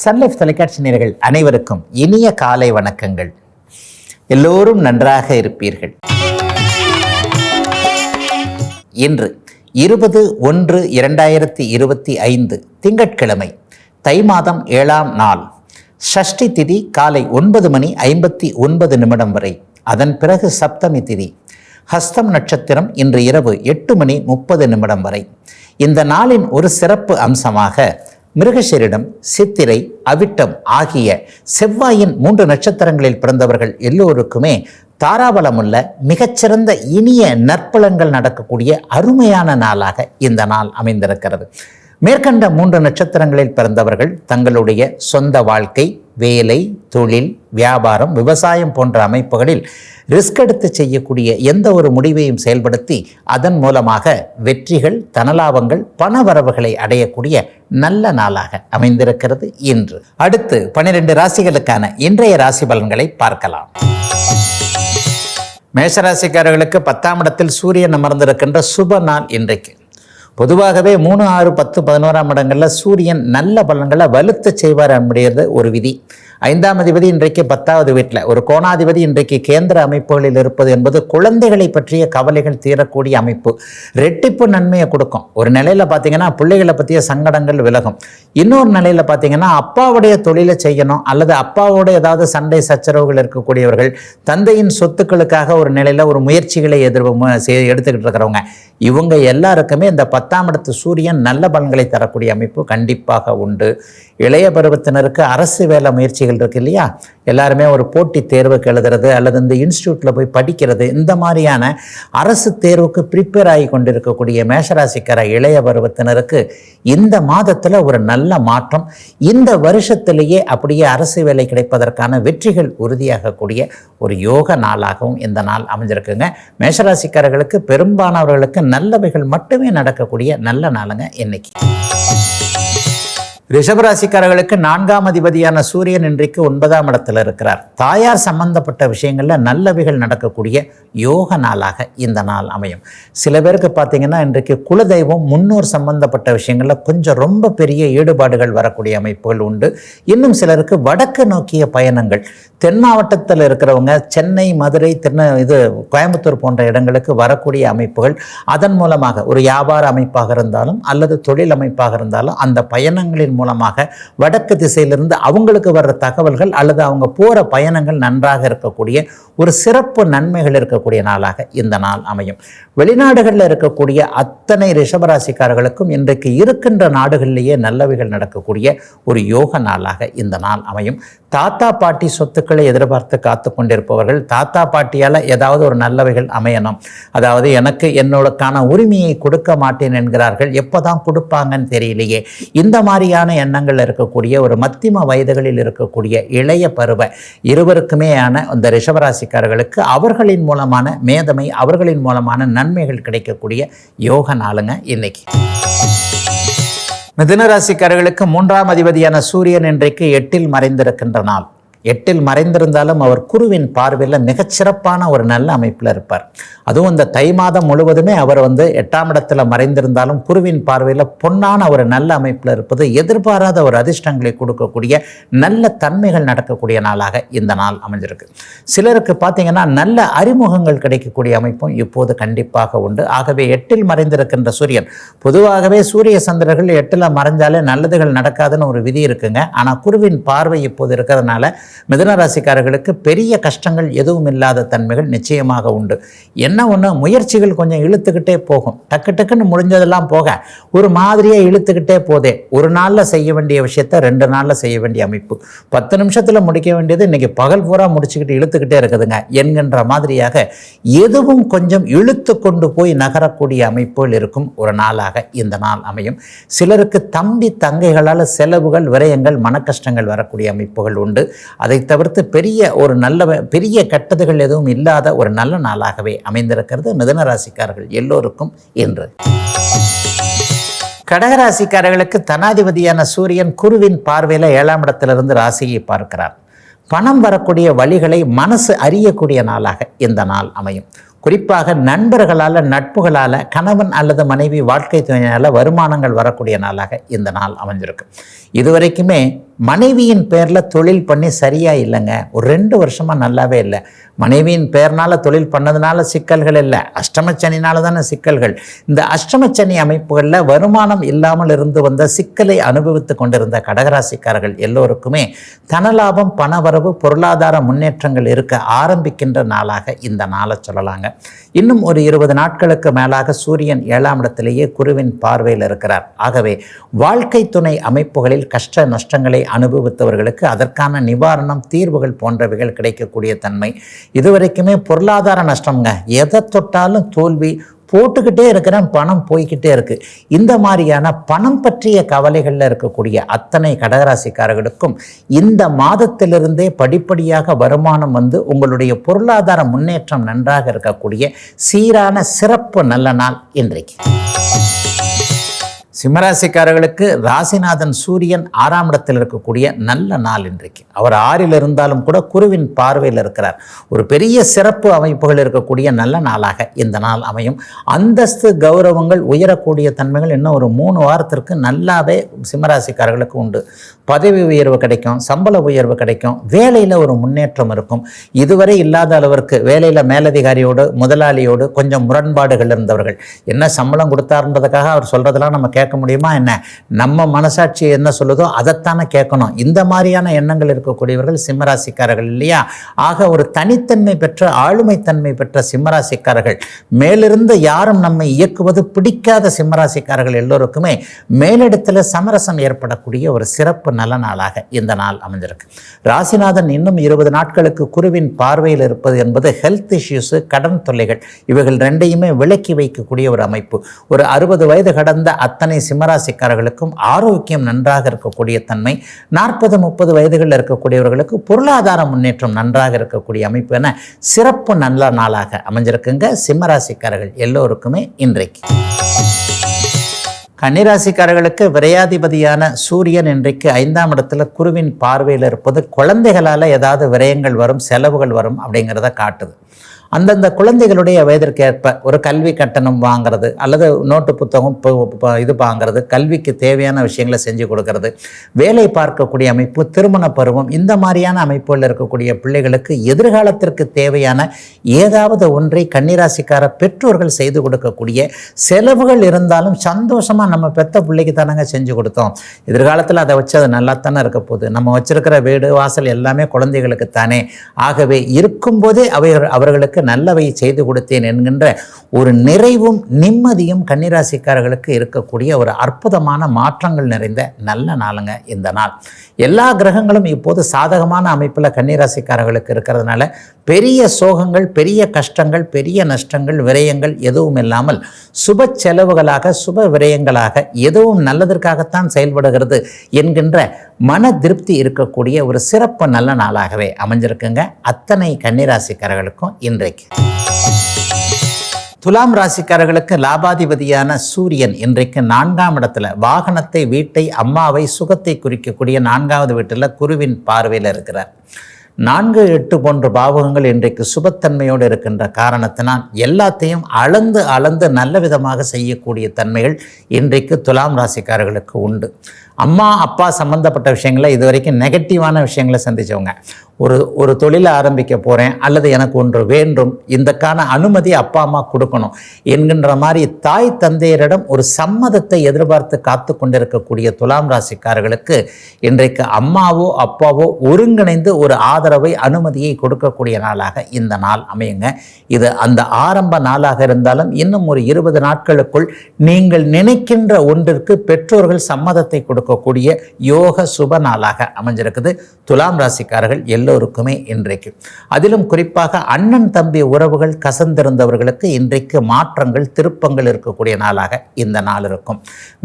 Sun Life தொலைக்காட்சி நேர்கள் அனைவருக்கும் இனிய காலை வணக்கங்கள். எல்லோரும் நன்றாக இருப்பீர்கள். இன்று இருபது ஒன்று இரண்டாயிரத்தி இருபத்தி ஐந்து திங்கட்கிழமை தை மாதம் ஏழாம் நாள். ஷஷ்டி திதி காலை ஒன்பது மணி ஐம்பத்தி ஒன்பது நிமிடம் வரை. அதன் பிறகு சப்தமி திதி. ஹஸ்தம் நட்சத்திரம் இன்று இரவு எட்டு மணி முப்பது நிமிடம் வரை. இந்த நாளின் ஒரு சிறப்பு அம்சமாக மிருகசரிடம் சித்திரை அவிட்டம் ஆகிய செவ்வாயின் மூன்று நட்சத்திரங்களில் பிறந்தவர்கள் எல்லோருக்குமே தாராபலமுள்ள மிகச்சிறந்த இனிய நற்பலங்கள் நடக்கக்கூடிய அருமையான நாளாக இந்த நாள் அமைந்திருக்கிறது. மேற்கண்ட மூன்று நட்சத்திரங்களில் பிறந்தவர்கள் தங்களுடைய சொந்த வாழ்க்கை வேலை தொழில் வியாபாரம் விவசாயம் போன்ற அமைப்புகளில் ரிஸ்க் எடுத்து செய்யக்கூடிய எந்த ஒரு முடிவையும் செயல்படுத்தி அதன் மூலமாக வெற்றிகள் தனலாபங்கள் பண வரவுகளை அடையக்கூடிய நல்ல நாளாக அமைந்திருக்கிறது இன்று. அடுத்து பனிரெண்டு ராசிகளுக்கான இன்றைய ராசி பலன்களை பார்க்கலாம். மேஷராசிக்காரர்களுக்கு பத்தாம் இடத்தில் சூரியன் அமர்ந்திருக்கின்ற சுப நாள் இன்றைக்கு. பொதுவாகவே மூணு ஆறு பத்து பதினோராம் இடங்களில் சூரியன் நல்ல பலன்களை வலுத்து செய்வார் அப்படிங்கிறது ஒரு விதி. ஐந்தாம் அதிபதி இன்றைக்கு பத்தாவது வீட்டில் ஒரு கோணாதிபதி இன்றைக்கு கேந்திர அமைப்புகளில் இருப்பது என்பது குழந்தைகளை பற்றிய கவலைகள் தீரக்கூடிய அமைப்பு. ரெட்டிப்பு நன்மையை கொடுக்கும். ஒரு நிலையில் பார்த்தீங்கன்னா பிள்ளைகளை பற்றிய சங்கடங்கள் விலகும். இன்னொரு நிலையில் பார்த்தீங்கன்னா அப்பாவுடைய தொழிலை செய்யணும் அல்லது அப்பாவோட ஏதாவது சண்டை சச்சரவுகள் இருக்கக்கூடியவர்கள் தந்தையின் சொத்துக்களுக்காக ஒரு நிலையில் ஒரு முயற்சிகளை எதிர் செய்- எடுத்துக்கிட்டு இருக்கிறவங்க. இவங்க எல்லாருக்குமே இந்த பத்தாம் இடத்து சூரியன் நல்ல பலன்களை தரக்கூடிய அமைப்பு கண்டிப்பாக உண்டு. இளைய பருவத்தினருக்கு அரசு வேலை முயற்சிகள் இருக்கு இல்லையா? எல்லாருமே ஒரு போட்டித் தேர்வுக்கு எழுதுறது அல்லது இந்த இன்ஸ்டியூட்டில் போய் படிக்கிறது இந்த மாதிரியான அரசு தேர்வுக்கு ப்ரிப்பேர் ஆகி கொண்டிருக்கக்கூடிய மேஷராசிக்கார இளைய பருவத்தினருக்கு இந்த மாதத்தில் ஒரு நல்ல மாற்றம் இந்த வருஷத்திலேயே அப்படியே அரசு வேலை கிடைப்பதற்கான வெற்றிகள் உறுதியாகக்கூடிய ஒரு யோக நாளாகவும் இந்த நாள் அமைஞ்சிருக்குங்க. மேஷராசிக்காரர்களுக்கு பெரும்பாலானவர்களுக்கு நல்லவைகள் மட்டுமே நடக்கக்கூடிய நல்ல நாளுங்க இன்னைக்கு. ரிஷபராசிக்காரர்களுக்கு நான்காம் அதிபதியான சூரியன் இன்றைக்கு ஒன்பதாம் இடத்துல இருக்கிறார். தாயார் சம்பந்தப்பட்ட விஷயங்களில் நல்லவைகள் நடக்கக்கூடிய யோக நாளாக இந்த நாள் அமையும். சில பேருக்கு பார்த்தீங்கன்னா இன்றைக்கு குலதெய்வம் முன்னோர் சம்பந்தப்பட்ட விஷயங்களில் கொஞ்சம் ரொம்ப பெரிய ஈடுபாடுகள் வரக்கூடிய அமைப்புகள் உண்டு. இன்னும் சிலருக்கு வடக்கு நோக்கிய பயணங்கள். தென் மாவட்டத்தில் இருக்கிறவங்க சென்னை மதுரை திருந இது கோயம்புத்தூர் போன்ற இடங்களுக்கு வரக்கூடிய அமைப்புகள். அதன் மூலமாக ஒரு வியாபார அமைப்பாக இருந்தாலும் அல்லது தொழில் அமைப்பாக இருந்தாலும் அந்த பயணங்களின் மூலமாக வடக்கு திசையிலிருந்து அவங்களுக்கு வர்ற தகவல்கள் அல்லது அவங்க போகிற பயணங்கள் நன்றாக இருக்கக்கூடிய ஒரு சிறப்பு நன்மைகள் இருக்கக்கூடிய நாளாக இந்த நாள் அமையும். வெளிநாடுகளில் இருக்கக்கூடிய அத்தனை ரிஷபராசிக்காரர்களுக்கும் இன்றைக்கு இருக்கின்ற நாடுகளிலேயே நல்லவைகள் நடக்கக்கூடிய ஒரு யோக நாளாக இந்த நாள் அமையும். தாத்தா பாட்டி சொத்துக்களை எதிர்பார்த்து காத்து கொண்டிருப்பவர்கள் தாத்தா பாட்டியால் ஏதாவது ஒரு நல்லவைகள் அமையணும். அதாவது எனக்கு என்னோடக்கான உரிமையை கொடுக்க மாட்டேன் என்கிறார்கள். எப்போ தான் கொடுப்பாங்கன்னு தெரியலையே. இந்த மாதிரியான எண்ணங்கள் இருக்கக்கூடிய ஒரு மத்திம வயதுகளில் இருக்கக்கூடிய இளைய பருவ இருவருக்குமேயான அந்த ரிஷபராசிக்காரர்களுக்கு அவர்களின் மூலமான மேதமை அவர்களின் மூலமான நன்மைகள் கிடைக்கக்கூடிய யோக நாளுங்க இன்னைக்கு. மிதுனராசிக்காரர்களுக்கு மூன்றாம் அதிபதியான சூரியன் இன்றைக்கு எட்டில் மறைந்திருக்கின்ற நாள். எட்டில் மறைந்திருந்தாலும் அவர் குருவின் பார்வையில் மிகச்சிறப்பான ஒரு நல்ல அமைப்பில் இருப்பார். அதுவும் இந்த தை மாதம் முழுவதுமே அவர் வந்து எட்டாம் இடத்துல மறைந்திருந்தாலும் குருவின் பார்வையில் பொன்னான ஒரு நல்ல அமைப்பில் இருப்பது எதிர்பாராத ஒரு அதிர்ஷ்டங்களை கொடுக்கக்கூடிய நல்ல தன்மைகள் நடக்கக்கூடிய நாளாக இந்த நாள் அமைஞ்சிருக்கு. சிலருக்கு பார்த்தீங்கன்னா நல்ல அறிமுகங்கள் கிடைக்கக்கூடிய அமைப்பும் இப்போது கண்டிப்பாக உண்டு. ஆகவே எட்டில் மறைந்திருக்கின்ற சூரியன் பொதுவாகவே சூரிய சந்திரர்கள் எட்டில் மறைஞ்சாலே நல்லதுகள் நடக்காதுன்னு ஒரு விதி இருக்குங்க. ஆனால் குருவின் பார்வை இப்போது இருக்கிறதுனால மிதுன ராசிக்காரர்களுக்கு பெரிய கஷ்டங்கள் எதுவும் இல்லாத தன்மைகள் நிச்சயமாக உண்டு. என்ன ஒன்று முயற்சிகள் கொஞ்சம் இழுத்துக்கிட்டே போகும். டக்கு டக்குன்னு முடிஞ்சதெல்லாம் போக ஒரு மாதிரியாக இழுத்துக்கிட்டே போதே. ஒரு நாளில் செய்ய வேண்டிய விஷயத்த ரெண்டு நாளில் செய்ய வேண்டிய அமைப்பு. பத்து நிமிஷத்தில் முடிக்க வேண்டியது இன்றைக்கி பகல் பூரா முடிச்சுக்கிட்டு இழுத்துக்கிட்டே இருக்குதுங்க. என்கின்ற மாதிரியாக எதுவும் கொஞ்சம் இழுத்து கொண்டு போய் நகரக்கூடிய அமைப்புகள் இருக்கும் ஒரு நாளாக இந்த நாள் அமையும். சிலருக்கு தம்பி தங்கைகளால் செலவுகள் விரயங்கள் மனக்கஷ்டங்கள் வரக்கூடிய அமைப்புகள் உண்டு. அதை தவிர்த்து பெரிய ஒரு நல்ல பெரிய கட்டதுகள் எதுவும் இல்லாத ஒரு நல்ல நாளாகவே அமைந்திருக்கிறது மிதன ராசிக்காரர்கள் எல்லோருக்கும் இன்று. கடகராசிக்காரர்களுக்கு தனாதிபதியான சூரியன் குருவின் பார்வையில் ஏழாம் இடத்திலிருந்து ராசியை பார்க்கிறார். பணம் வரக்கூடிய வழிகளை மனசு அறியக்கூடிய நாளாக இந்த நாள் அமையும். குறிப்பாக நண்பர்களால் நட்புகளால் கணவன் அல்லது மனைவி வாழ்க்கை துணையினால் வருமானங்கள் வரக்கூடிய நாளாக இந்த நாள் அமைஞ்சிருக்கு. இதுவரைக்குமே மனைவியின் பேரில் தொழில் பண்ணி சரியாக இல்லைங்க. ஒரு ரெண்டு வருஷமாக நல்லாவே இல்லை. மனைவியின் பேர்னால் தொழில் பண்ணதுனால சிக்கல்கள் இல்லை. அஷ்டமச்சனினால தானே சிக்கல்கள். இந்த அஷ்டமச்சனி அமைப்புகளில் வருமானம் இல்லாமல் இருந்து வந்த சிக்கலை அனுபவித்து கொண்டிருந்த கடகராசிக்காரர்கள் எல்லோருக்குமே தனலாபம் பணவரவு பொருளாதார முன்னேற்றங்கள் இருக்க ஆரம்பிக்கின்ற நாளாக இந்த நாளை சொல்லலாங்க. இன்னும் ஒரு இருபது நாட்களுக்கு மேலாக சூரியன் ஏழாம் இடத்திலேயே குருவின் பார்வையில் இருக்கிறார். ஆகவே வாழ்க்கை துணை அமைப்புகளில் கஷ்ட நஷ்டங்களை அனுபவித்தவர்களுக்கு அதற்கான நிவாரணம் தீர்வுகள் போன்றவைகள் கிடைக்கக்கூடிய தன்மை. இதுவரைக்குமே பொருளாதார நஷ்டம்ங்க. எதை தொட்டாலும் தோல்வி போட்டுக்கிட்டே இருக்கிறேன் பணம் போய்கிட்டே இருக்கு. இந்த மாதிரியான பணம் பற்றிய கவலைகளில் இருக்கக்கூடிய அத்தனை கடகராசிக்காரர்களுக்கும் இந்த மாதத்திலிருந்தே படிப்படியாக வருமானம் வந்து உங்களுடைய பொருளாதார முன்னேற்றம் நன்றாக இருக்கக்கூடிய சீரான சிறப்பு நல்ல நாள் இன்றைக்கு. சிம்மராசிக்காரர்களுக்கு ராசிநாதன் சூரியன் ஆறாம் இடத்தில் இருக்கக்கூடிய நல்ல நாள் இன்றைக்கு. அவர் ஆறில் இருந்தாலும் கூட குருவின் பார்வையில் இருக்கிறார். ஒரு பெரிய சிறப்பு அமைப்புகள் இருக்கக்கூடிய நல்ல நாளாக இந்த நாள் அமையும். அந்தஸ்து கௌரவங்கள் உயரக்கூடிய தன்மைகள் இன்னும் ஒரு மூணு வாரத்திற்கு நல்லாவே சிம்மராசிக்காரர்களுக்கு உண்டு. பதவி உயர்வு கிடைக்கும் சம்பள உயர்வு கிடைக்கும் வேலையில் ஒரு முன்னேற்றம் இருக்கும். இதுவரை இல்லாத அளவிற்கு வேலையில் மேலதிகாரியோடு முதலாளியோடு கொஞ்சம் முரண்பாடுகள் இருந்தவர்கள். என்ன சம்பளம் கொடுத்தாருன்றதுக்காக அவர் சொல்கிறதெல்லாம் நம்ம கேட்க முடியுமா என்ன? நம்ம மனசாட்சி என்ன சொல்லுதோ அதைத்தானே கேட்கணும். இந்த மாதிரியான எண்ணங்கள் இருக்கக்கூடியவர்கள் சிம்மராசிக்காரர்கள் இல்லையா? ஆக ஒரு தனித்தன்மை பெற்ற ஆளுமைத்தன்மை பெற்ற சிம்மராசிக்காரர்கள் மேலிருந்து யாரும் நம்மை இயக்குவது பிடிக்காத சிம்மராசிக்காரர்கள் எல்லோருக்குமே மேலிடத்தில் சமரசம் ஏற்படக்கூடிய ஒரு சிறப்பு நல்ல நாளாக இந்த நாள் அமைஞ்சிருக்கு. ராசிநாதன் இன்னும் இருபது நாட்களுக்கு குருவின் பார்வையில் இருப்பது என்பது ஹெல்த் இஷ்யூஸு கடன் தொல்லைகள் இவைகள் ரெண்டையுமே விலக்கி வைக்கக்கூடிய ஒரு அமைப்பு. ஒரு அறுபது வயது கடந்த அத்தனை சிம்மராசிக்காரர்களுக்கும் ஆரோக்கியம் நன்றாக இருக்கக்கூடிய தன்மை நாற்பது முப்பது வயதுகளில் இருக்கக்கூடியவர்களுக்கு பொருளாதார முன்னேற்றம் நன்றாக இருக்கக்கூடிய அமைப்பு என சிறப்பு நல்ல நாளாக அமைஞ்சிருக்குங்க. சிம்மராசிக்காரர்கள் எல்லோருக்குமே இன்றைக்கு. கன்னிராசிக்காரர்களுக்கு விரையாதிபதியான சூரியன் இன்றைக்கு ஐந்தாம் இடத்துல குருவின் பார்வையில் இருப்பது குழந்தைகளால் ஏதாவது விரயங்கள் வரும் செலவுகள் வரும் அப்படிங்கிறத காட்டுது. அந்தந்த குழந்தைகளுடைய வயதிற்கேற்ப ஒரு கல்வி கட்டணம் வாங்குறது அல்லது நோட்டு புத்தகம் பு- இது வாங்குறது கல்விக்கு தேவையான விஷயங்களை செஞ்சு கொடுக்கறது வேலை பார்க்கக்கூடிய அமைப்பு திருமண பருவம் இந்த மாதிரியான அமைப்புகளில் இருக்கக்கூடிய பிள்ளைகளுக்கு எதிர்காலத்திற்கு தேவையான ஏதாவது ஒன்றை கன்னிராசிக்கார பெற்றோர்கள் செய்து கொடுக்கக்கூடிய செலவுகள் இருந்தாலும் சந்தோஷமாக நம்ம பெத்த பிள்ளைக்கு தானங்க செஞ்சு கொடுத்தோம். எதிர்காலத்தில் அதை வச்சு அது நல்லா தானே இருக்க போகுது. நம்ம வச்சுருக்கிற வீடு வாசல் எல்லாமே குழந்தைகளுக்கு தானே ஆகவே இருக்கும்போதே அவை அவர்களுக்கு நல்லவை செய்து கொடுத்தேன் என்கின்ற ஒரு நிறைவும் நிம்மதியும் கன்னிராசிக்காரர்களுக்கு இருக்கக்கூடிய ஒரு அற்புதமான மாற்றங்கள் நிறைந்த நல்ல நாளுங்க இந்த நாள். எல்லா கிரகங்களும் இப்போது சாதகமான அமைப்பில் கன்னிராசிக்காரர்களுக்கு இருக்கிறதுனால பெரிய சோகங்கள் பெரிய கஷ்டங்கள் பெரிய நஷ்டங்கள் விரயங்கள் எதுவும் இல்லாமல் சுப செலவுகளாக சுப விரயங்களாக எதுவும் நல்லதற்காகத்தான் செயல்படுகிறது என்கின்ற மன திருப்தி இருக்கக்கூடிய ஒரு சிறப்பு நல்ல நாளாகவே அமைஞ்சிருக்குங்க. அத்தனை கன்னிராசிக்காரர்களுக்கும் இன்றைக்கு. துலாம் ராசிக்காரர்களுக்கு லாபாதிபதியான சூரியன் இன்றைக்கு நான்காம் இடத்துல வாகனத்தை வீட்டை அம்மாவை சுகத்தை குறிக்கக்கூடிய நான்காவது வீட்டில் குருவின் பார்வையில் இருக்கிறார். நான்கு எட்டு போன்ற பாவகங்கள் இன்றைக்கு சுபத்தன்மையோடு இருக்கின்ற காரணத்தினால் எல்லாத்தையும் அளந்து அளந்து நல்ல விதமாக செய்யக்கூடிய தன்மைகள் இன்றைக்கு துலாம் ராசிக்காரர்களுக்கு உண்டு. அம்மா அப்பா சம்மந்தப்பட்ட விஷயங்களை இது வரைக்கும் நெகட்டிவான விஷயங்களை சந்தித்தவங்க ஒரு ஒரு தொழிலை ஆரம்பிக்க போகிறேன் அல்லது எனக்கு ஒன்று வேண்டும் இந்தக்கான அனுமதி அப்பா அம்மா கொடுக்கணும் என்கின்ற மாதிரி தாய் தந்தையரிடம் ஒரு சம்மதத்தை எதிர்பார்த்து காத்து கொண்டிருக்கக்கூடிய துலாம் ராசிக்காரர்களுக்கு இன்றைக்கு அம்மாவோ அப்பாவோ ஒருங்கிணைந்து ஒரு ஆதரவை அனுமதியை கொடுக்கக்கூடிய நாளாக இந்த நாள் அமையுங்க. இது அந்த ஆரம்ப நாளாக இருந்தாலும் இன்னும் ஒரு இருபது நாட்களுக்குள் நீங்கள் நினைக்கின்ற ஒன்றிற்கு பெற்றோர்கள் சம்மதத்தை கொடுக்கக்கூடிய யோக சுப நாளாக அமைஞ்சிருக்குது. துலாம் ராசிக்காரர்கள் எல்லோருக்குமே இன்றைக்கு. அதிலும் குறிப்பாக அண்ணன் தம்பி உறவுகள் கசந்திருந்தவர்களுக்கு இன்றைக்கு மாற்றங்கள் திருப்பங்கள் இருக்கக்கூடிய நாளாக இந்த நாள் இருக்கும்.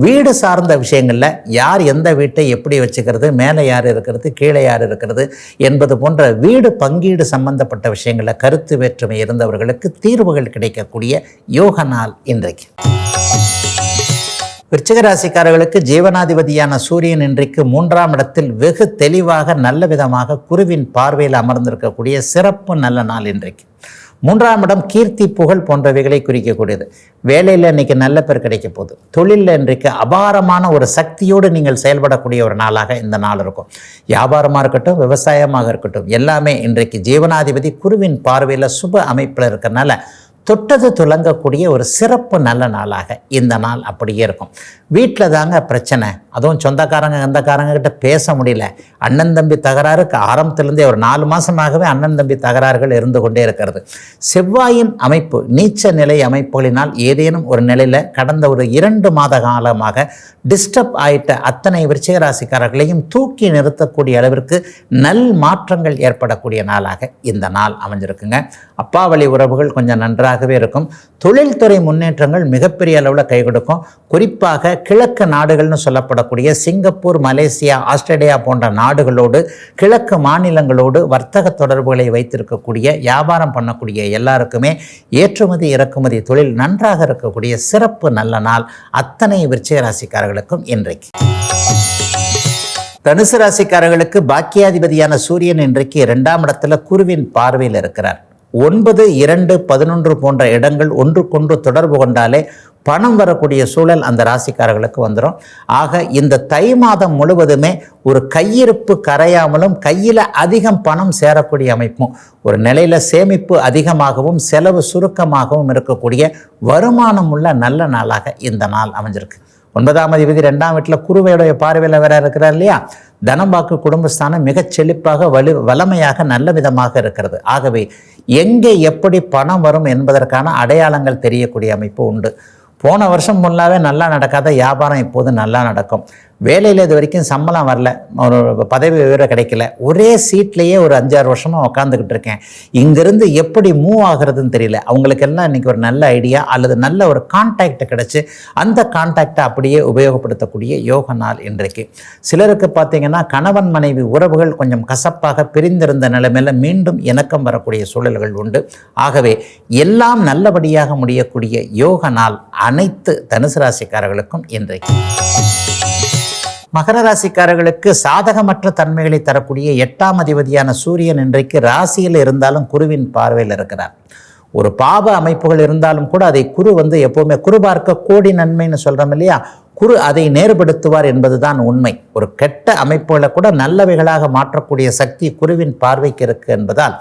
வீடு சார்ந்த விஷயங்களில் யார் எந்த வீட்டை எப்படி வச்சுக்கிறது மேலே யார் இருக்கிறது கீழே யார் இருக்கிறது என்பது போன்ற வீடு பங்கீடு சம்பந்தப்பட்ட விஷயங்களில் கருத்து வேற்றுமை இருந்தவர்களுக்கு தீர்வுகள் கிடைக்கக்கூடிய யோக நாள் இன்றைக்கு. விருச்சிக ராசிக்காரர்களுக்கு ஜீவனாதிபதியான சூரியன் இன்றைக்கு மூன்றாம் இடத்தில் வெகு தெளிவாக நல்ல விதமாக குருவின் பார்வையில் அமர்ந்திருக்கக்கூடிய சிறப்பு நல்ல நாள் இன்றைக்கு. மூன்றாம் இடம் கீர்த்தி புகழ் போன்றவைகளை குறிக்கக்கூடியது. வேலையில் இன்னைக்கு நல்ல பேர் கிடைக்க போகுது. தொழிலில் இன்றைக்கு அபாரமான ஒரு சக்தியோடு நீங்கள் செயல்படக்கூடிய ஒரு நாளாக இந்த நாள் இருக்கும். வியாபாரமாக இருக்கட்டும் விவசாயமாக இருக்கட்டும் எல்லாமே இன்றைக்கு ஜீவனாதிபதி குருவின் பார்வையில் சுப அமைப்பில் இருக்கிறனால தொட்டது துலங்கக்கூடிய ஒரு சிறப்பு நல்ல நாளாக இந்த நாள் அப்படியே இருக்கும். வீட்டில் தாங்க பிரச்சனை. அதுவும் சொந்தக்காரங்க சொந்தக்காரங்க கிட்ட பேச முடியல. அண்ணன் தம்பி தகராறுக்கு ஆரம்பத்திலேருந்தே ஒரு நாலு மாதமாகவே அண்ணன் தம்பி தகராறுகள் இருந்து கொண்டே இருக்கிறது. செவ்வாயின் அமைப்பு நீச்ச நிலை அமைப்புகளினால் ஏதேனும் ஒரு நிலையில் கடந்த ஒரு இரண்டு மாத காலமாக டிஸ்டர்ப் ஆயிட்ட அத்தனை விருச்சிகராசிக்காரர்களையும் தூக்கி நிறுத்தக்கூடிய அளவிற்கு நல் மாற்றங்கள் ஏற்படக்கூடிய நாளாக இந்த நாள் அமைஞ்சிருக்குங்க. அப்பா வழி உறவுகள் கொஞ்சம் நன்றாக நன்றாகவே இருக்கும். தொழில்துறை முன்னேற்றங்கள் மிகப்பெரிய அளவில் கை கொடுக்கும். குறிப்பாக கிழக்கு நாடுகள்னு சொல்லப்படக்கூடிய சிங்கப்பூர் மலேசியா ஆஸ்திரேலியா போன்ற நாடுகளோடு கிழக்கு மாநிலங்களோடு வர்த்தக தொடர்புகளை வைத்திருக்கக்கூடிய வியாபாரம் பண்ணக்கூடிய எல்லாருக்குமே ஏற்றுமதி இறக்குமதி தொழில் நன்றாக இருக்கக்கூடிய சிறப்பு நல்ல நாள் அத்தனை விருச்சிக ராசிக்காரர்களுக்கும் இன்றைக்கு. தனுசு ராசிக்காரர்களுக்கு பாக்கியாதிபதியான சூரியன் இன்றைக்கு இரண்டாம் இடத்துல குருவின் பார்வையில் இருக்கிறார். ஒன்பது இரண்டு பதினொன்று போன்ற இடங்கள் ஒன்றுக்கொன்று தொடர்பு கொண்டாலே பணம் வரக்கூடிய சூழல் அந்த ராசிக்காரர்களுக்கு வந்துடும் ஆக இந்த தை மாதம் முழுவதுமே ஒரு கையிருப்பு கரையாமலும் கையில் அதிகம் பணம் சேரக்கூடிய அமைப்பும் ஒரு நிலையில் சேமிப்பு அதிகமாகவும் செலவு சுருக்கமாகவும் இருக்கக்கூடிய வருமானம் உள்ள நல்ல நாளாக இந்த நாள் அமைஞ்சிருக்கு. ஒன்பதாம் அதிபதி ரெண்டாம் வீட்டில் குருவையுடைய பார்வையில் வேற இருக்கிறார் இல்லையா? தனம்பாக்கு குடும்பஸ்தானம் மிகச் செழிப்பாக வலு வளமையாக நல்ல விதமாக இருக்கிறது. ஆகவே எங்கே எப்படி பணம் வரும் என்பதற்கான அடையாளங்கள் தெரியக்கூடிய அமைப்பு உண்டு. போன வருஷம் முன்னாவே நல்லா நடக்காத வியாபாரம் இப்போது நல்லா நடக்கும். வேலையில் இது வரைக்கும் சம்பளம் வரல. ஒரு பதவி விவரம் கிடைக்கல. ஒரே சீட்லேயே ஒரு அஞ்சாறு வருஷமாக உக்காந்துக்கிட்டு இருக்கேன். இங்கேருந்து எப்படி மூவ் ஆகுறதுன்னு தெரியல. அவங்களுக்கெல்லாம் இன்றைக்கி ஒரு நல்ல ஐடியா அல்லது நல்ல ஒரு கான்டாக்ட் கிடச்சி அந்த கான்டாக்டை அப்படியே உபயோகப்படுத்தக்கூடிய யோக நாள் இன்றைக்கு. சிலருக்கு பார்த்தீங்கன்னா கணவன் மனைவி உறவுகள் கொஞ்சம் கசப்பாக பிரிந்திருந்த நிலைமையில் மீண்டும் இணக்கம் வரக்கூடிய சூழல்கள் உண்டு. ஆகவே எல்லாம் நல்லபடியாக முடியக்கூடிய யோக நாள் அனைத்து தனுசு ராசிக்காரர்களுக்கும் இன்றைக்கு. மகர ராசிக்காரர்களுக்கு சாதகமற்ற தன்மைகளை தரக்கூடிய எட்டாம் அதிபதியான சூரியன் இன்றைக்கு ராசியில் இருந்தாலும் குருவின் பார்வையில் இருக்கிறார். ஒரு பாப அமைப்புகள் இருந்தாலும் கூட அதை குரு வந்து எப்போவுமே குரு பார்க்க கோடி நன்மைன்னு சொல்கிறோம் இல்லையா? குரு அதை நேர்படுத்துவார் என்பதுதான் உண்மை. ஒரு கெட்ட அமைப்புகளை கூட நல்லவைகளாக மாற்றக்கூடிய சக்தி குருவின் பார்வைக்கு இருக்கு என்பதால்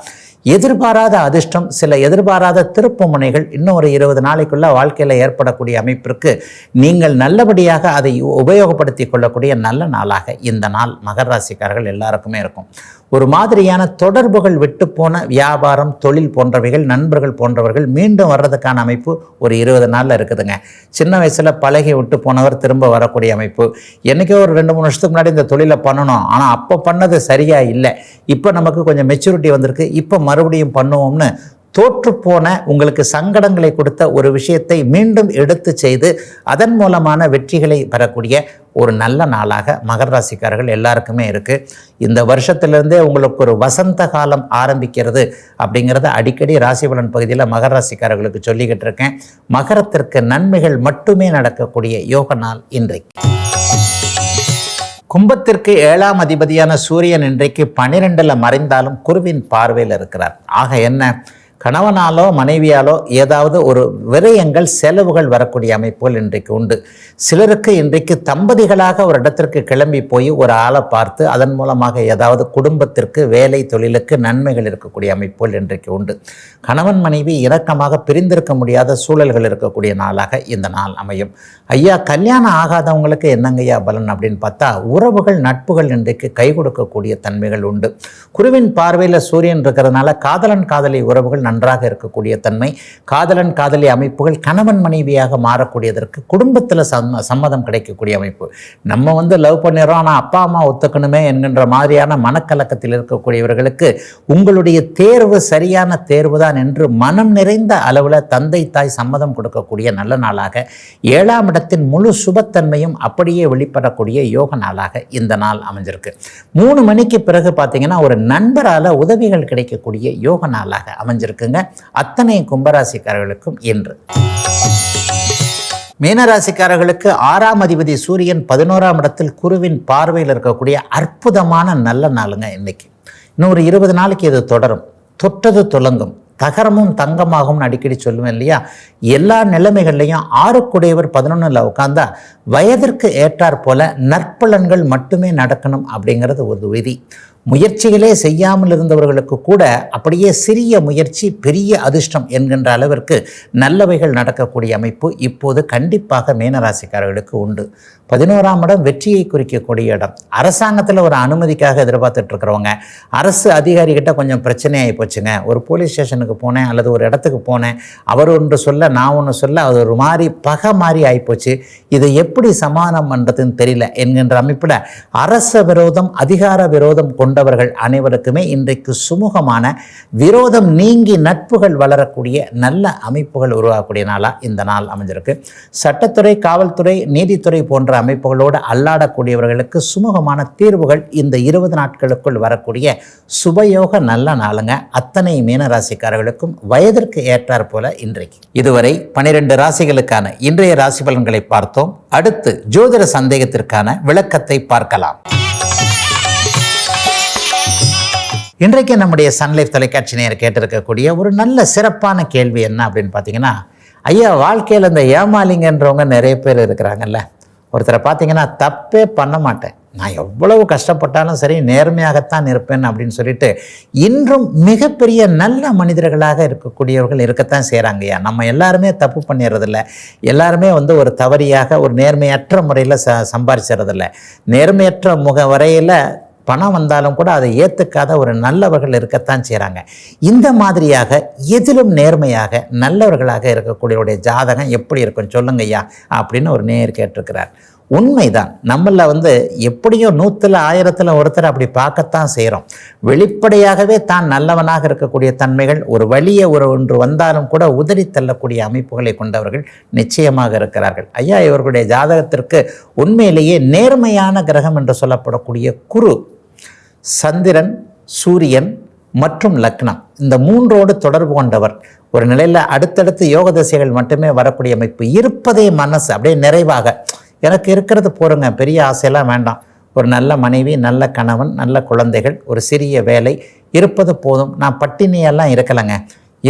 எதிர்பாராத அதிர்ஷ்டம் சில எதிர்பாராத திருப்பு முனைகள் இன்னும் ஒரு இருபது நாளைக்குள்ள வாழ்க்கையில் ஏற்படக்கூடிய அமைப்பிற்கு நீங்கள் நல்லபடியாக அதை உபயோகப்படுத்தி கொள்ளக்கூடிய நல்ல நாளாக இந்த நாள் மகர ராசிக்காரர்கள் எல்லாருக்குமே இருக்கும். ஒரு மாதிரியான தொடர்புகள் விட்டு போன வியாபாரம் தொழில் போன்றவைகள் நண்பர்கள் போன்றவர்கள் மீண்டும் வர்றதுக்கான அமைப்பு ஒரு இருபது நாளில் இருக்குதுங்க. சின்ன வயசில் பழகி விட்டு போனவர் திரும்ப வரக்கூடிய அமைப்பு. என்றைக்கோ ஒரு ரெண்டு மூணு வருஷத்துக்கு முன்னாடி இந்த தொழிலை பண்ணணும். ஆனால் அப்போ பண்ணது சரியாக இல்லை. இப்போ நமக்கு கொஞ்சம் மெச்சூரிட்டி வந்திருக்கு. இப்போ மறுபடியும் பண்ணுவோம்னு தோற்றுப்போன உங்களுக்கு சங்கடங்களை கொடுத்த ஒரு விஷயத்தை மீண்டும் எடுத்து செய்து அதன் மூலமான வெற்றிகளை பெறக்கூடிய ஒரு நல்ல நாளாக மகர ராசிக்காரர்கள் எல்லாருக்குமே இருக்குது இந்த வருஷத்துலேருந்தே உங்களுக்கு ஒரு வசந்த காலம் ஆரம்பிக்கிறது அப்படிங்கிறத அடிக்கடி ராசிபலன் பகுதியில் மகர ராசிக்காரர்களுக்கு சொல்லிக்கிட்டு இருக்கேன். மகரத்திற்கு நன்மைகள் மட்டுமே நடக்கக்கூடிய யோக நாள் இன்றைக்கு. கும்பத்திற்கு ஏழாம் அதிபதியான சூரியன் இன்றைக்கு பனிரெண்டில் மறைந்தாலும் குருவின் பார்வையில் இருக்கிறார். ஆக என்ன? கணவனாலோ மனைவியாலோ ஏதாவது ஒரு விரயங்கள் செலவுகள் வரக்கூடிய அமைப்புகள் இன்றைக்கு உண்டு. சிலருக்கு இன்றைக்கு தம்பதிகளாக ஒரு இடத்திற்கு கிளம்பி போய் ஒரு ஆளை பார்த்து அதன் மூலமாக ஏதாவது குடும்பத்திற்கு வேலை தொழிலுக்கு நன்மைகள் இருக்கக்கூடிய அமைப்புகள் இன்றைக்கு உண்டு. கணவன் மனைவி இரக்கமாக பிரிந்திருக்க முடியாத சூழல்கள் இருக்கக்கூடிய நாளாக இந்த நாள் அமையும். ஐயா கல்யாணம் ஆகாதவங்களுக்கு என்னங்கய்யா பலன் அப்படின்னு பார்த்தா உறவுகள் நட்புகள் இன்றைக்கு கை கொடுக்கக்கூடிய தன்மைகள் உண்டு. குருவின் பார்வையில் சூரியன் இருக்கிறதுனால காதலன் காதலி உறவுகள் நன்றாக இருக்கக்கூடிய தன்மை. காதலன் காதலி அமைப்புகள் கணவன் மனைவியாக மாறக்கூடியதற்கு குடும்பத்தில் சம்ம சம்மதம் கிடைக்கக்கூடிய அமைப்பு. நம்ம வந்து லவ் பண்ணிடுறோம் ஆனால் அப்பா அம்மா ஒத்துக்கணுமே என்கின்ற மாதிரியான மனக்கலக்கத்தில் இருக்கக்கூடியவர்களுக்கு உங்களுடைய தேர்வு சரியான தேர்வு தான் என்று மனம் நிறைந்த அளவில் தந்தை தாய் சம்மதம் கொடுக்கக்கூடிய நல்ல நாளாக ஏழாம் இடத்தின் முழு சுபத்தன்மையும் அப்படியே வெளிப்படக்கூடிய யோக நாளாக இந்த நாள் அமைஞ்சிருக்கு. மூணு மணிக்கு பிறகு பார்த்தீங்கன்னா ஒரு நண்பரால் உதவிகள் கிடைக்கக்கூடிய யோக நாளாக இருக்குங்க. அத்தனை கும்பராசிக்காரர்களுக்கும் இன்று. மீனராசிக்காரர்களுக்கு ஆறாம் அதிபதி சூரியன் பதினோராம் இடத்தில் குருவின் பார்வையில் இருக்கக்கூடிய அற்புதமான நல்ல நாளுங்க இன்னைக்கு. இன்னும் ஒரு இருபது நாளைக்கு இது தொடரும். தொட்டது துலங்கும். தகரமும் தங்கமாகவும் அடிக்கடி சொல்லுவேன் இல்லையா? எல்லா நிலைமைகள்லையும் ஆறுக்குடையவர் பதினொன்றில் உட்காந்தா வயதிற்கு ஏற்றாற் போல நற்பலன்கள் மட்டுமே நடக்கணும் அப்படிங்கிறது ஒரு விதி. முயற்சிகளே செய்யாமல் இருந்தவர்களுக்கு கூட அப்படியே சிறிய முயற்சி பெரிய அதிர்ஷ்டம் என்கின்ற அளவிற்கு நல்லவைகள் நடக்கக்கூடிய அமைப்பு இப்போது கண்டிப்பாக மீனராசிக்காரர்களுக்கு உண்டு. பதினோராம் இடம் வெற்றியை குறிக்கக்கூடிய இடம். அரசாங்கத்தில் ஒரு அனுமதிக்காக எதிர்பார்த்துட்டு இருக்கிறவங்க அரசு அதிகாரிகிட்ட கொஞ்சம் பிரச்சனையாகி போச்சுங்க. ஒரு போலீஸ் ஸ்டேஷனுக்கு போனேன் அல்லது ஒரு இடத்துக்கு போனேன் அவர் ஒன்று சொல்ல நான் ஒன்று சொல்ல அது ஒரு மாதிரி பகை மாதிரி ஆகிப்போச்சு இதை எப்படி சமாதானம் பண்ணுறதுன்னு தெரியல என்கின்ற அமைப்பில் அரச விரோதம் அதிகார விரோதம் கொண்டு கொண்டவர்கள் அனைவருக்குமே இன்றைக்கு சுமூகமான விரோதம் நீங்கி நட்புகள் வளரக்கூடிய நல்ல அமைப்புகள் உருவாகக்கூடிய நாளாக இந்த நாள் அமைஞ்சிருக்கு. சட்டத்துறை காவல்துறை நீதித்துறை போன்ற அமைப்புகளோடு அல்லாடக்கூடியவர்களுக்கு சுமூகமான தீர்வுகள் இந்த இருபது நாட்களுக்குள் வரக்கூடிய சுபயோக நல்ல நாளுங்க. அத்தனை மீன ராசிக்காரர்களுக்கும் வயதிற்கு ஏற்றார் போல இன்றைக்கு. இதுவரை பனிரெண்டு ராசிகளுக்கான இன்றைய ராசி பலன்களை பார்த்தோம். அடுத்து ஜோதிட சந்தேகத்திற்கான விளக்கத்தை பார்க்கலாம். இன்றைக்கு நம்முடைய சன்லைஃப் தொலைக்காட்சி நேர் கேட்டிருக்கக்கூடிய ஒரு நல்ல சிறப்பான கேள்வி என்ன அப்படின்னு பார்த்தீங்கன்னா ஐயா வாழ்க்கையில் இந்த ஏமாலிங்கன்றவங்க நிறைய பேர் இருக்கிறாங்கல்ல. ஒருத்தரை பார்த்தீங்கன்னா தப்பே பண்ண மாட்டேன். நான் எவ்வளவு கஷ்டப்பட்டாலும் சரி நேர்மையாகத்தான் இருப்பேன் அப்படின்னு சொல்லிட்டு இன்றும் மிகப்பெரிய நல்ல மனிதர்களாக இருக்கக்கூடியவர்கள் இருக்கத்தான் செய்கிறாங்கய்யா நம்ம எல்லாருமே தப்பு பண்ணிடுறதில்ல. எல்லாருமே வந்து ஒரு தவறியாக ஒரு நேர்மையற்ற முறையில் ச சம்பாரிச்சிடுறதில்ல. நேர்மையற்ற முக வரையில் பணம் வந்தாலும் கூட அதை ஏற்றுக்காத ஒரு நல்லவர்கள் இருக்கத்தான் செய்கிறாங்க இந்த மாதிரியாக எதிலும் நேர்மையாக நல்லவர்களாக இருக்கக்கூடியவருடைய ஜாதகம் எப்படி இருக்கும் சொல்லுங்க ஐயா அப்படின்னு ஒரு நேர் கேட்டிருக்கிறார். உண்மைதான் நம்மள வந்து எப்படியோ நூற்றில் ஆயிரத்தில் ஒருத்தர் அப்படி பார்க்கத்தான் செய்கிறோம் வெளிப்படையாகவே தான் நல்லவனாக இருக்கக்கூடிய தன்மைகள் ஒரு வழியை ஒரு ஒன்று வந்தாலும் கூட உதறி தள்ளக்கூடிய அமைப்புகளை கொண்டவர்கள் நிச்சயமாக இருக்கிறார்கள். ஐயா இவர்களுடைய ஜாதகத்திற்கு உண்மையிலேயே நேர்மையான கிரகம் என்று சொல்லப்படக்கூடிய குரு சந்திரன் சூரியன் மற்றும் லக்னம் இந்த மூன்றோடு தொடர்பு கொண்டவர். ஒரு நிலையில் அடுத்தடுத்து யோக தசைகள் மட்டுமே வரக்கூடிய அமைப்பு. இருப்பதே மனசு. அப்படியே நிறைவாக. எனக்கு இருக்கிறது போருங்க. பெரிய ஆசையெல்லாம் வேண்டாம். ஒரு நல்ல மனைவி நல்ல கணவன் நல்ல குழந்தைகள் ஒரு சிறிய வேலை. இருப்பது போதும். நான் பட்டினியெல்லாம் இருக்கலைங்க.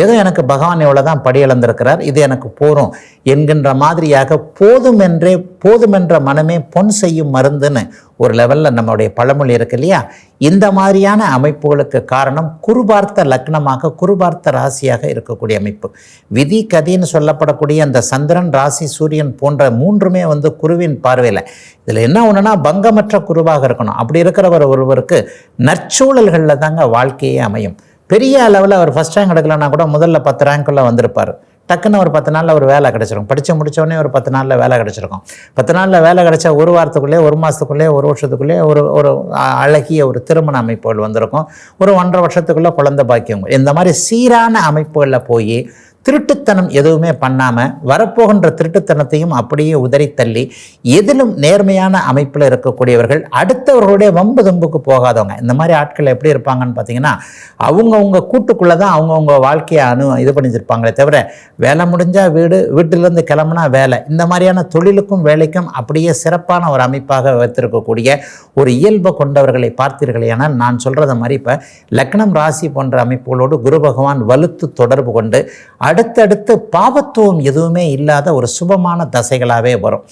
ஏதோ எனக்கு பகவான் இவ்வளோ தான் படி இழந்திருக்கிறார் இது எனக்கு போரும் என்கின்ற மாதிரியாக போதும் என்றே போதுமென்ற மனமே பொன் செய்யும் மருந்துன்னு ஒரு லெவலில் நம்மளுடைய பழமொழி இருக்கு இல்லையா? இந்த மாதிரியான அமைப்புகளுக்கு காரணம் குருபார்த்த லக்னமாக குருபார்த்த ராசியாக இருக்கக்கூடிய அமைப்பு. விதி கதின்னு சொல்லப்படக்கூடிய அந்த சந்திரன் ராசி சூரியன் போன்ற மூன்றுமே வந்து குருவின் பார்வையில். இதில் என்ன ஒன்றுனா பங்கமற்ற குருவாக இருக்கணும். அப்படி இருக்கிறவர் ஒருவருக்கு நற்சூழல்களில் தாங்க வாழ்க்கையே அமையும். பெரிய அளவில் அவர் ஃபஸ்ட் ரேங்க் எடுக்கலன்னா கூட முதல்ல பத்து ரேங்க்குள்ளே வந்திருப்பார். டக்குன்னு ஒரு பத்து நாளில் ஒரு வேலை கிடச்சிருக்கும் படித்து முடித்தோடனே ஒரு பத்து நாளில் வேலை கிடச்சிருக்கும். பத்து நாளில் வேலை கிடச்சா ஒரு வாரத்துக்குள்ளே ஒரு மாதத்துக்குள்ளே ஒரு வருஷத்துக்குள்ளே ஒரு ஒரு அழகிய ஒரு திருமண அமைப்புகள் வந்திருக்கும். ஒரு ஒன்றரை வருஷத்துக்குள்ளே குழந்தை பாக்கியம். இந்த மாதிரி சீரான அமைப்புகளில் போய் திருட்டுத்தனம் எதுவுமே பண்ணாமல் வரப்போகின்ற திருட்டுத்தனத்தையும் அப்படியே உதறி தள்ளி எதிலும் நேர்மையான அமைப்பில் இருக்கக்கூடியவர்கள் அடுத்தவர்களுடைய வம்பு தும்புக்கு போகாதவங்க. இந்த மாதிரி ஆட்கள் எப்படி இருப்பாங்கன்னு பார்த்தீங்கன்னா அவங்கவுங்க கூட்டுக்குள்ளே தான் அவங்கவுங்க வாழ்க்கையை அணு இது பண்ணிச்சிருப்பாங்களே தவிர வேலை முடிஞ்சால் வீடு வீட்டிலேருந்து கிளம்புனா வேலை. இந்த மாதிரியான தொழிலுக்கும் வேலைக்கும் அப்படியே சிறப்பான ஒரு அமைப்பாக வைத்திருக்கக்கூடிய ஒரு இயல்பை கொண்டவர்களை பார்த்தீர்களே ஆனால் நான் சொல்கிறத மாதிரி இப்போ லக்னம் ராசி போன்ற அமைப்புகளோடு குரு பகவான் வலுத்து தொடர்பு கொண்டு அடுத்தடுத்து பாவத்துவம் எதுவுமே இல்லாத ஒரு சுபமான தசைகளாகவே வரும்.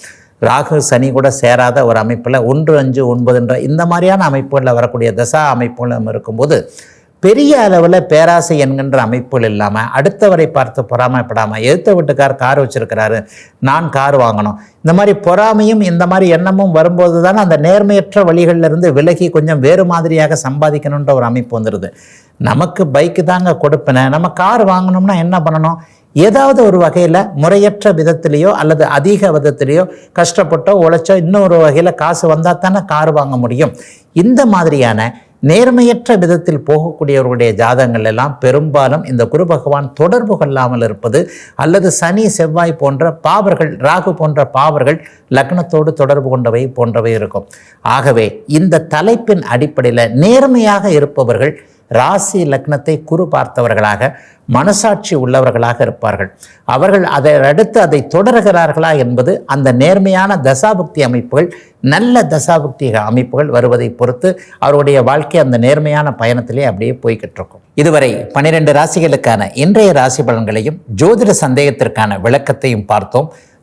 ராகு சனி கூட சேராத ஒரு அமைப்பில் ஒன்று அஞ்சு ஒன்பதுன்ற இந்த மாதிரியான அமைப்புகளில் வரக்கூடிய தசா அமைப்புகளும் இருக்கும்போது பெரிய அளவில் பேராசை என்கின்ற அமைப்புகள் இல்லாமல் அடுத்தவரை பார்த்து பொறாமைப்படாமல் எழுத்த வீட்டுக்கார் கார் வச்சுருக்கிறாரு நான் கார் வாங்கணும். இந்த மாதிரி பொறாமையும் இந்த மாதிரி எண்ணமும் வரும்போது தானே அந்த நேர்மையற்ற வழிகளிலிருந்து விலகி கொஞ்சம் வேறு மாதிரியாக சம்பாதிக்கணுன்ற ஒரு அமைப்பு வந்துடுது நமக்கு பைக்கு தாங்க கொடுப்பின. நம்ம கார் வாங்கணும்னா என்ன பண்ணணும்? ஏதாவது ஒரு வகையில் முறையற்ற விதத்திலேயோ அல்லது அதிக விதத்திலேயோ கஷ்டப்பட்டோ உழைச்சோ இன்னொரு வகையில் காசு வந்தால் தானே கார் வாங்க முடியும். இந்த மாதிரியான நேர்மையற்ற விதத்தில் போகக்கூடியவர்களுடைய ஜாதகங்கள் எல்லாம் பெரும்பாலும் இந்த குரு பகவான் தொடர்பு கொள்ளாமல் இருப்பது அல்லது சனி செவ்வாய் போன்ற பாவர்கள் ராகு போன்ற பாவர்கள் லக்னத்தோடு தொடர்பு கொண்டவை போன்றவை இருக்கும். ஆகவே இந்த தலைப்பின் அடிப்படையில் நேர்மையாக இருப்பவர்கள் ராசி லக்னத்தை குறு பார்த்தவர்களாக மனசாட்சி உள்ளவர்களாக இருப்பார்கள். அவர்கள் அதை அடுத்து அதை தொடர்கிறார்களா என்பது அந்த நேர்மையான தசாபுக்தி அமைப்புகள் நல்ல தசாபக்தி அமைப்புகள் வருவதை பொறுத்து அவருடைய வாழ்க்கை அந்த நேர்மையான பயணத்திலே அப்படியே போய்கிட்டு இருக்கும் இதுவரை பனிரெண்டு ராசிகளுக்கான இன்றைய ராசி பலன்களையும் ஜோதிட சந்தேகத்திற்கான விளக்கத்தையும் பார்த்தோம்.